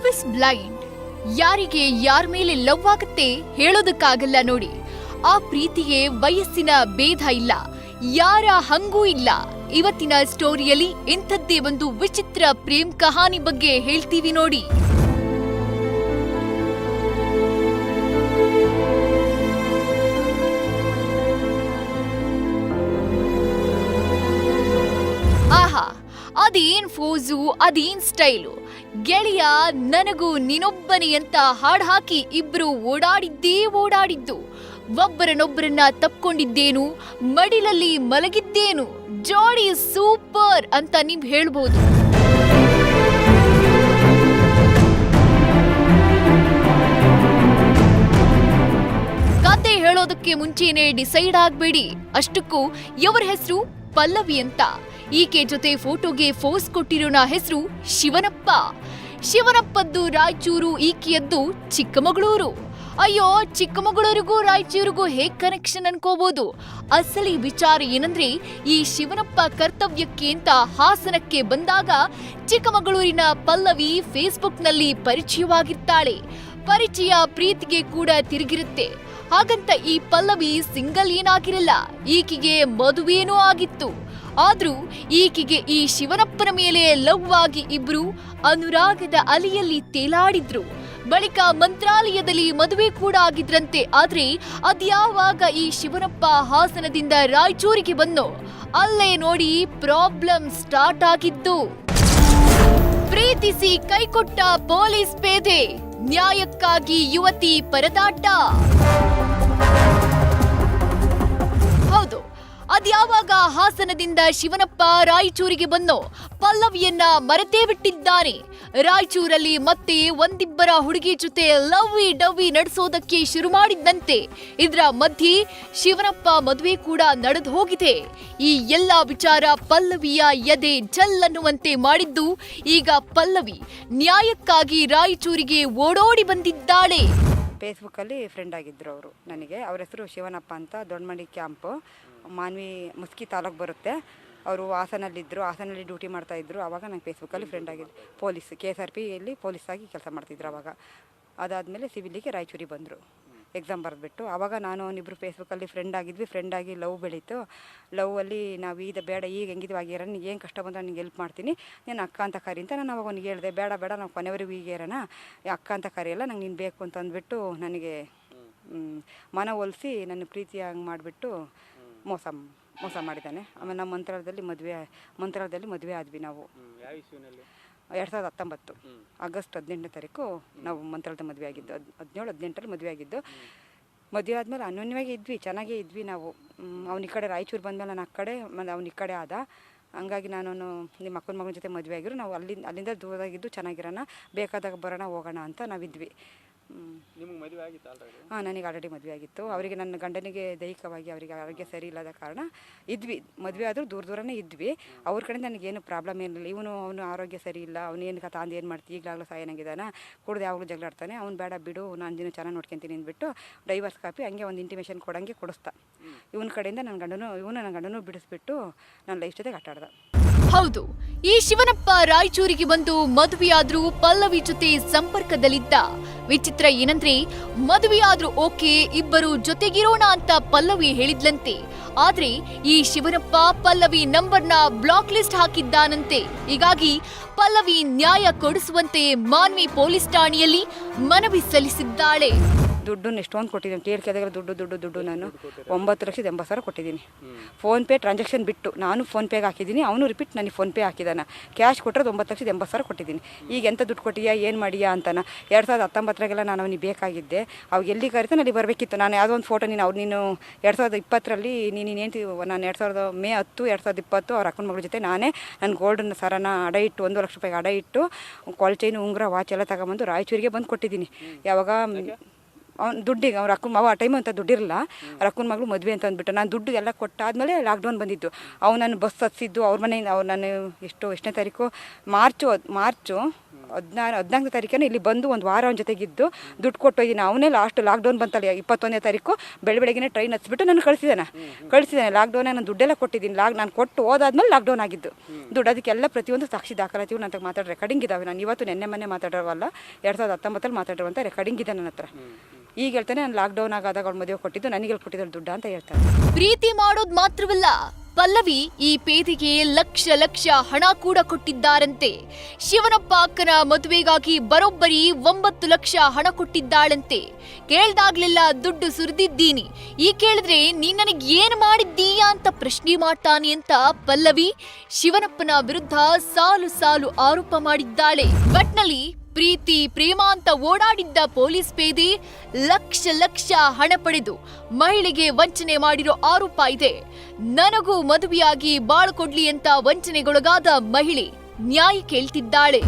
Love is blind. ಯಾರಿಗೆ ಯಾರ ಮೇಲೆ ಲವ್ ಆಗುತ್ತೆ ಹೇಳೋದಕ್ಕಾಗಲ್ಲ ನೋಡಿ. ಆ ಪ್ರೀತಿಗೆ ವಯಸ್ಸಿನ ಭೇದ ಇಲ್ಲ. ಯಾರ ಹಂಗೂ ಇಲ್ಲ. ಇವತ್ತಿನ ಸ್ಟೋರಿಯಲ್ಲಿ ಇಂಥದ್ದೇ ಒಂದು ವಿಚಿತ್ರ ಪ್ರೇಮ್ ಕಹಾನಿ ಬಗ್ಗೆ ಹೇಳ್ತೀವಿ ನೋಡಿ. ಆಹಾ, ಅದೇನ್ ಫೋಸು, ಅದೇನ್ ಸ್ಟೈಲು? ಗೆಳೆಯ, ನನಗೂ ನೀನೊಬ್ಬನೇ ಅಂತ ಹಾಡ್ ಹಾಕಿ ಇಬ್ರು ಓಡಾಡಿದ್ದೇ ಓಡಾಡಿದ್ದು. ಒಬ್ಬರನ್ನೊಬ್ಬರನ್ನ ತಪ್ಕೊಂಡಿದ್ದೇನು, ಮಡಿಲಲ್ಲಿ ಮಲಗಿದ್ದೇನು, ಜೋಡಿ ಸೂಪರ್ ಅಂತ ನೀವ್ ಹೇಳ್ಬೋದು. ಕತೆ ಹೇಳೋದಕ್ಕೆ ಮುಂಚೆನೆ ಡಿಸೈಡ್ ಆಗ್ಬೇಡಿ. ಅಷ್ಟಕ್ಕೂ ಇವರ ಹೆಸರು? ಪಲ್ಲವಿ ಅಂತ. ಈಕೆ ಜೊತೆ ಫೋಟೋಗೆ ಫೋಸ್ ಕೊಟ್ಟಿರೋನ ಹೆಸರು ಶಿವನಪ್ಪ. ಶಿವನಪ್ಪದ್ದು ರಾಯಚೂರು, ಈಕೆಯದ್ದು ಚಿಕ್ಕಮಗಳೂರು. ಅಯ್ಯೋ, ಚಿಕ್ಕಮಗಳೂರಿಗೂ ರಾಯಚೂರಿಗೂ ಹೇಗ್ ಕನೆಕ್ಷನ್ ಅನ್ಕೋಬಹುದು ಅಸಲಿ ವಿಚಾರ ಏನಂದ್ರೆ, ಈ ಶಿವನಪ್ಪ ಕರ್ತವ್ಯಕ್ಕೆ ಅಂತ ಹಾಸನಕ್ಕೆ ಬಂದಾಗ ಚಿಕ್ಕಮಗಳೂರಿನ ಪಲ್ಲವಿ ಫೇಸ್ಬುಕ್ನಲ್ಲಿ ಪರಿಚಯವಾಗಿರ್ತಾಳೆ. ಪರಿಚಯ ಪ್ರೀತಿಗೆ ಕೂಡ ತಿರುಗಿರುತ್ತೆ. ಹಾಗಂತ ಈ ಪಲ್ಲವಿ ಸಿಂಗಲ್ ಏನಾಗಿರಲ್ಲ, ಈಕೆಗೆ ಮದುವೆನೂ ಆಗಿತ್ತು. ಆದ್ರೂ ಈಕೆಗೆ ಈ ಶಿವನಪ್ಪನ ಮೇಲೆ ಲವ್ ಆಗಿ ಇಬ್ರು ಅನುರಾಗದ ಅಲಿಯಲ್ಲಿ ತೇಲಾಡಿದ್ರು. ಬಳಿಕ ಮಂತ್ರಾಲಯದಲ್ಲಿ ಮದುವೆ ಕೂಡ ಆಗಿದ್ರಂತೆ, ಆದ್ರೆ ಅದ್ಯಾವಾಗ ಈ ಶಿವನಪ್ಪ ಹಾಸನದಿಂದ ರಾಯಚೂರಿಗೆ ಬಂದು, ಅಲ್ಲೇ ನೋಡಿ ಪ್ರಾಬ್ಲಮ್ ಸ್ಟಾರ್ಟ್ ಆಗಿದ್ದು. ಪ್ರೀತಿಸಿ ಕೈಕೊಟ್ಟ ಪೊಲೀಸ್ ಪೇದೆ, ನ್ಯಾಯಕ್ಕಾಗಿ ಯುವತಿ ಪರದಾಟ. ಅದ್ಯಾವಾಗ ಹಾಸನದಿಂದ ಶಿವನಪ್ಪ ರಾಯಚೂರಿಗೆ ಬಂದು? ಪಲ್ಲವಿಯನ್ನ ಮರೆತೇ ಬಿಟ್ಟಿದ್ದಾನೆ. ರಾಯಚೂರಲ್ಲಿ ಮತ್ತೆ ಒಂದಿಬ್ಬರ ಹುಡುಗಿ ಜೊತೆ ಲವ್ವಿ ಡವ್ವಿ ನಡೆಸೋದಕ್ಕೆ ಶುರು ಮಾಡಿದ್ದಂತೆ. ಇದರ ಮಧ್ಯೆ ಶಿವನಪ್ಪ ಮದುವೆ ಕೂಡ ನಡೆದು ಹೋಗಿದೆ. ಈ ಎಲ್ಲ ವಿಚಾರ ಪಲ್ಲವಿಯ ಎದೆ ಜಲ್ ಅನ್ನುವಂತೆ ಮಾಡಿದ್ದು ಈಗ ಪಲ್ಲವಿ ನ್ಯಾಯಕ್ಕಾಗಿ ರಾಯಚೂರಿಗೆ ಓಡೋಡಿ ಬಂದಿದ್ದಾಳೆ. ಫೇಸ್ಬುಕ್ಕಲ್ಲಿ ಫ್ರೆಂಡ್ ಆಗಿದ್ದರು ಅವರು ನನಗೆ. ಅವರ ಹೆಸರು ಶಿವನಪ್ಪ ಅಂತ ದೊಡ್ಡಮಣಿ ಕ್ಯಾಂಪು. ಮಾನ್ವಿ ಮುಸ್ಕಿ ತಾಲೂಕು ಬರುತ್ತೆ. ಅವರು ಹಾಸನಲ್ಲಿದ್ದರು ಹಾಸನಲ್ಲಿ ಡ್ಯೂಟಿ ಮಾಡ್ತಾಯಿದ್ರು ಆವಾಗ ನಂಗೆ ಫೇಸ್ಬುಕ್ಕಲ್ಲಿ ಫ್ರೆಂಡ್ ಆಗಿದ್ದು ಪೊಲೀಸ್ ಕೆ ಎಸ್ ಆರ್ ಪಿಯಲ್ಲಿ ಪೊಲೀಸಾಗಿ ಕೆಲಸ ಮಾಡ್ತಿದ್ರು ಆವಾಗ ಅದಾದಮೇಲೆ ಸಿವಿಲಿಗೆ ರಾಯಚೂರಿಗೆ ಬಂದರು. ಎಕ್ಸಾಮ್ ಬರೆದ್ಬಿಟ್ಟು. ಆವಾಗ ನಾನು ಅವನಿಬ್ಬರು ಫೇಸ್ಬುಕ್ಕಲ್ಲಿ ಫ್ರೆಂಡ್ ಆಗಿದ್ವಿ. ಫ್ರೆಂಡ್ ಆಗಿ ಲವ್ ಬೆಳೀತು. ಲವ್ವಲ್ಲಿ ನಾವು ಈಗ ಬೇಡ, ಈಗ ಹೆಂಗಿದ್ವಿ ಆಗಿರೋ ನೀನು ಏನು ಕಷ್ಟ ಬಂದ್ರೆ ನಿಂಗೆ ಹೆಲ್ಪ್ ಮಾಡ್ತೀನಿ. ನೀನು ಅಕ್ಕ ಅಂತ ಕರಿ ಅಂತ ನಾನು ಅವಾಗ ಅವ್ನಿಗೆ ಹೇಳಿದೆ. ಬೇಡ ಬೇಡ, ನಾವು ಕೊನೆವರೆಗೂ ಈಗ ಇರೋಣ. ಅಕ್ಕ ಅಂತ ಕರೆಯಲ್ಲ ನಂಗೆ ನೀನು ಬೇಕು ಅಂತ ಅಂದ್ಬಿಟ್ಟು ನನಗೆ ಮನ ಒಲಿಸಿ ನನ್ನ ಪ್ರೀತಿಯಾಗಿ ಮಾಡಿಬಿಟ್ಟು ಮೋಸ ಮೋಸ ಮಾಡಿದ್ದಾನೆ. ಆಮೇಲೆ ನಮ್ಮ ಮಂತ್ರಾಲಯದಲ್ಲಿ ಮದುವೆ ಮಂತ್ರಾಲಯದಲ್ಲಿ ಮದುವೆ ಆದ್ವಿ ನಾವು. ಎರಡು ಸಾವಿರದ ಹತ್ತೊಂಬತ್ತು ಆಗಸ್ಟ್ ಹದಿನೆಂಟನೇ ತಾರೀಕು ನಾವು ಮಂತ್ರಾಲಯದ ಮದುವೆ ಆಗಿದ್ದು ಹದ್ ಹದಿನೇಳು ಹದಿನೆಂಟರಲ್ಲಿ ಮದುವೆ ಆಗಿದ್ದು. ಮದುವೆ ಆದಮೇಲೆ ಅನ್ಯೋನ್ಯವಾಗಿ ಇದ್ವಿ ಚೆನ್ನಾಗೇ ಇದ್ವಿ ನಾವು. ಅವ್ನ ಈ ಕಡೆ ರಾಯಚೂರು ಬಂದಮೇಲೆ ನಾನು ಆ ಕಡೆ ಮತ್ತು ಅವ್ನ ಈ ಕಡೆ ಆದ. ಹಂಗಾಗಿ ನಾನು ನಿಮ್ಮ ಅಕ್ಕನ ಮಗನ ಜೊತೆ ಮದುವೆ ಆಗಿರು ನಾವು ಅಲ್ಲಿಂದ ಅಲ್ಲಿಂದ ದೂರದಾಗಿದ್ದು ಚೆನ್ನಾಗಿರೋಣ ಬೇಕಾದಾಗ ಬರೋಣ ಹೋಗೋಣ ಅಂತ ನಾವಿದ್ವಿ. ನಿಮಗೆ ಮದುವೆ ಆಗಿತ್ತು ಆಲ್ರೆಡಿ ಹಾಂ ನನಗೆ ಆಲ್ರೆಡಿ ಮದುವೆ ಆಗಿತ್ತು. ಅವರಿಗೆ ನನ್ನ ಗಂಡನಿಗೆ ದೈಹಿಕವಾಗಿ ಅವರಿಗೆ ಆರೋಗ್ಯ ಸರಿ ಇಲ್ಲದ ಕಾರಣ ಇದ್ವಿ. ಮದುವೆ ಆದರೂ ದೂರ ದೂರನೇ ಇದ್ವಿ. ಅವ್ರ ಕಡೆ ನನಗೇನು ಪ್ರಾಬ್ಲಮ್ ಏನಿಲ್ಲ. ಇವನು ಅವನು ಆರೋಗ್ಯ ಸರಿ ಇಲ್ಲ. ಅವನು ಏನು ಕಥ ಅಂದು ಏನು ಮಾಡ್ತೀವಿ ಈಗಲಾಗಲೂ ಸಾಯನಾಗಿದ್ದಾನೆ ಕುಡ್ದು ಯಾವಾಗಲೂ ಜಗಳಾಡ್ತಾನೆ ಅವ್ನು ಬೇಡ ಬಿಡು ನಾನು ದಿನ ಚೆನ್ನಾಗಿ ನೋಡ್ಕೊಂತೀನಿ ಅಂದ್ಬಿಟ್ಟು ಡೈವರ್ಸ್ ಕಾಪಿ ಹಂಗೆ ಒಂದು ಇಂಟಿಮೇಷನ್ ಕೊಡಂಗೆ ಕೊಡಿಸ್ತಾ. ಇವನ ಕಡೆಯಿಂದ ನನ್ನ ಗಂಡನು ಇವನು ನನ್ನ ಗಂಡನು ಬಿಡಿಸ್ಬಿಟ್ಟು ನನ್ನ ಲೈಫ್ ಜೊತೆಗೆ ಆಟ ಆಡ್ದ. ಹೌದು. ಈ ಶಿವನಪ್ಪ ರಾಯಚೂರಿಗೆ ಬಂದು ಮದುವೆಯಾದರೂ ಪಲ್ಲವಿ ಜೊತೆ ಸಂಪರ್ಕದಲ್ಲಿದ್ದ. ವಿಚಿತ್ರ ಏನಂದ್ರೆ, ಮದುವೆಯಾದ್ರೂ ಓಕೆ, ಇಬ್ಬರು ಜೊತೆಗಿರೋಣ ಅಂತ ಪಲ್ಲವಿ ಹೇಳಿದ್ಲಂತೆ. ಆದ್ರೆ ಈ ಶಿವನಪ್ಪ ಪಲ್ಲವಿ ನಂಬರ್ನ ಬ್ಲಾಕ್ ಲಿಸ್ಟ್ ಹಾಕಿದ್ದಾನಂತೆ. ಹೀಗಾಗಿ ಪಲ್ಲವಿ ನ್ಯಾಯ ಕೊಡಿಸುವಂತೆ ಮಾನ್ವಿ ಪೊಲೀಸ್ ಠಾಣೆಯಲ್ಲಿ ಮನವಿ ಸಲ್ಲಿಸಿದ್ದಾಳೆ. ದುಡ್ಡನ್ನು ಎಷ್ಟೊಂದು ಕೊಟ್ಟಿದ್ದೀನಿ. ಕೇಳ್ಕೆದಾಗ ದುಡ್ಡು ದುಡ್ಡು ದುಡ್ಡು ನಾನು. ಒಂಬತ್ತು ಲಕ್ಷದ ಎಂಬತ್ತು ಸಾವಿರ ಕೊಟ್ಟಿದ್ದೀನಿ ಫೋನ್ಪೇ ಟ್ರಾನ್ಸಾಕ್ಷನ್ ಬಿಟ್ಟು ನಾನು ಫೋನ್ಪೇಗೆ ಹಾಕಿದ್ದೀನಿ. ಅವನು ರಿಪೀಟ್ ನನಗೆ ಫೋನ್ಪೇ ಹಾಕಿದ್ದಾನೆ ಕ್ಯಾಶ್ ಕೊಟ್ಟರೆ ಒಂಬತ್ತು ಲಕ್ಷದ ಎಂಬತ್ತು ಸಾವಿರ ಕೊಟ್ಟಿದ್ದೀನಿ. ಈಗ ಎಂತ ದುಡ್ಡು ಕೊಟ್ಟಿಯಾ, ಏನು ಮಾಡಿಯಾ ಅಂತಾನ. ಎರಡು ಸಾವಿರದ ಹತ್ತೊಂಬತ್ತರಾಗೆಲ್ಲ ನಾನು ಅವನಿಗೆ ಬೇಕಾಗಿದ್ದೆ. ಅವಾಗ ಎಲ್ಲಿ ಕರಿತಾನೆ ಅಲ್ಲಿ ಬರಬೇಕಿತ್ತು. ನಾನು ಯಾವುದೋ ಒಂದು ಫೋಟೋ ನೀನು ಅವ್ರು ನೀನು ಎರಡು ಸಾವಿರದ ಇಪ್ಪತ್ತರಲ್ಲಿ ನೀನು ಏನು ನಾನು ಎರಡು ಸಾವಿರದ ಮೇ ಹತ್ತು, ಎರಡು ಸಾವಿರದ ಇಪ್ಪತ್ತು ಅವ್ರ ಅಕೌಂಟ್ ಮಗಳ ಜೊತೆ ನಾನೇ ನನ್ನ ಗೋಲ್ಡನ್ನ ಸರನ ಅಡ ಇಟ್ಟು, ಒಂದು ಲಕ್ಷ ರೂಪಾಯಿಗೆ ಅಡ ಇಟ್ಟು ಕೊಲ್ ಚೈನು ಉಂಗುರ ವಾಚ್ ಎಲ್ಲ ತಗೊಂಬಂದು ರಾಯಚೂರಿಗೆ ಬಂದು ಕೊಟ್ಟಿದ್ದೀನಿ. ಯಾವಾಗ ಅವ್ನು ದುಡ್ಡಿಗೆ ಅವ್ರ ಅಕ್ಕನ ಅವ ಆ ಟೈಮ್ ಅಂತ ದುಡ್ಡಿರಲ್ಲ ಅವ್ರ ಅಕ್ಕನ ಮಗಳು ಮದುವೆ ಅಂತ ಅಂದ್ಬಿಟ್ಟು, ನಾನು ದುಡ್ಡು ಎಲ್ಲ ಕೊಟ್ಟಾದ್ಮೇಲೆ ಲಾಕ್ಡೌನ್ ಬಂದಿದ್ದು. ಅವ್ನು ನಾನು ಬಸ್ ಹತ್ತಿದ್ದು ಅವ್ರ ಮನೆಯಿಂದ, ಅವ್ರು ನಾನು ಎಷ್ಟು, ಎಷ್ಟನೇ ತಾರೀಕು, ಮಾರ್ಚು ಮಾರ್ಚು ಹದಿನಾರು, ಹದಿನಾಲ್ಕನೇ ತಾರೀಕೇನೋ ಇಲ್ಲಿ ಬಂದು ಒಂದು ವಾರ ಅವನ ಜೊತೆಗಿದ್ದು, ದುಡ್ಡು ಕೊಟ್ಟೋಗಿನ ಅವನೇ ಲಾಸ್ಟ್ ಲಾಕ್ಡೌನ್ ಬಂತಲ್ಲ, ಇಪ್ಪತ್ತೊಂದನೇ ತಾರೀಕು ಬೆಳ ಬೆಳಗ್ಗೆ ಟ್ರೈನ್ ಹತ್ಬಿಟ್ಟು ನಾನು ಕಳಿಸಿದ್ದಾನೆ ಕಳಿಸಿದ್ದಾನೆ ಲಾಕ್ಡೌನ್ ನಾನು ದುಡ್ಡೆಲ್ಲ ಕೊಟ್ಟಿದ್ದೀನಿ ಲಾಕ್ ನಾನು ಕೊಟ್ಟು ಹೋದಾದ್ಮೇಲೆ ಲಾಕ್ಡೌನ್ ಆಗಿದ್ದು. ದುಡ್ಡು ಅದಕ್ಕೆಲ್ಲ ಪ್ರತಿಯೊಂದು ಸಾಕ್ಷಿ ದಾಖಲಾತಿಗಳು ನನ್ನ ಮಾತಾಡೋ ರೆಕಾರ್ಡಿಂಗ್ ಇದ್ದಾವೆ ನಾನು ಇವತ್ತು ನಿನ್ನೆ ಮೊನ್ನೆ ಮಾತಾಡೋವಲ್ಲ ಎರಡು ಸಾವಿರದ ಹತ್ತೊಂಬತ್ತಲ್ಲಿ ಮಾತಾಡಿರುವಂಥ ರೆಕಾರ್ಡಿಂಗ್ ಇದೆ ನನ್ನ ಹತ್ರ. ಈಗ ಹೇಳ್ತಾನೆ, ನಾನು ಲಾಕ್ಡೌನ್ ಆಗಾದಾಗ ಅವ್ಳು ಮದುವೆ ಕೊಟ್ಟಿದ್ದು, ನನಗೆ ಕೊಟ್ಟಿದ್ದಳು ದುಡ್ಡು ಅಂತ ಹೇಳ್ತಾರೆ ಪ್ರೀತಿ ಮಾಡೋದು ಮಾತ್ರವಲ್ಲ, ಪಲ್ಲವಿ ಈ ಪೇದಿಗೆ ಲಕ್ಷ ಲಕ್ಷ ಹಣ ಕೂಡ ಕೊಟ್ಟಿದ್ದಾರಂತೆ. ಶಿವನಪ್ಪ ಅಕ್ಕನ ಮದುವೆಗಾಗಿ ಬರೋಬ್ಬರಿ ಒಂಬತ್ತು ಲಕ್ಷ ಹಣ ಕೊಟ್ಟಿದ್ದಾಳಂತೆ. ಕೇಳ್ದಾಗ್ಲೆಲ್ಲ ದುಡ್ಡು ಸುರಿದಿದ್ದೀನಿ. ಈ ಕೇಳಿದ್ರೆ ನೀನ್ ನನಗೆ ಏನು ಮಾಡಿದ್ದೀಯಾ ಅಂತ ಪ್ರಶ್ನೆ ಮಾಡ್ತಾನೆ ಅಂತ ಪಲ್ಲವಿ ಶಿವನಪ್ಪನ ವಿರುದ್ಧ ಸಾಲು ಸಾಲು ಆರೋಪ ಮಾಡಿದ್ದಾಳೆ. ಒಟ್ನಲ್ಲಿ ಪ್ರೀತಿ, ಪ್ರೇಮ ಅಂತ ಓಡಾಡಿದ್ದ ಪೊಲೀಸ್ ಪೇದಿ ಲಕ್ಷ ಲಕ್ಷ ಹಣ ಪಡೆದು ಮಹಿಳೆಗೆ ವಂಚನೆ ಮಾಡಿರೋ ಆರೋಪ ಇದೆ. ನನಗೂ ಮದುವೆಯಾಗಿ ಬಾಳ್ಕೊಡ್ಲಿ ಅಂತ ವಂಚನೆಗೊಳಗಾದ ಮಹಿಳೆ ನ್ಯಾಯ ಕೇಳ್ತಿದ್ದಾಳೆ.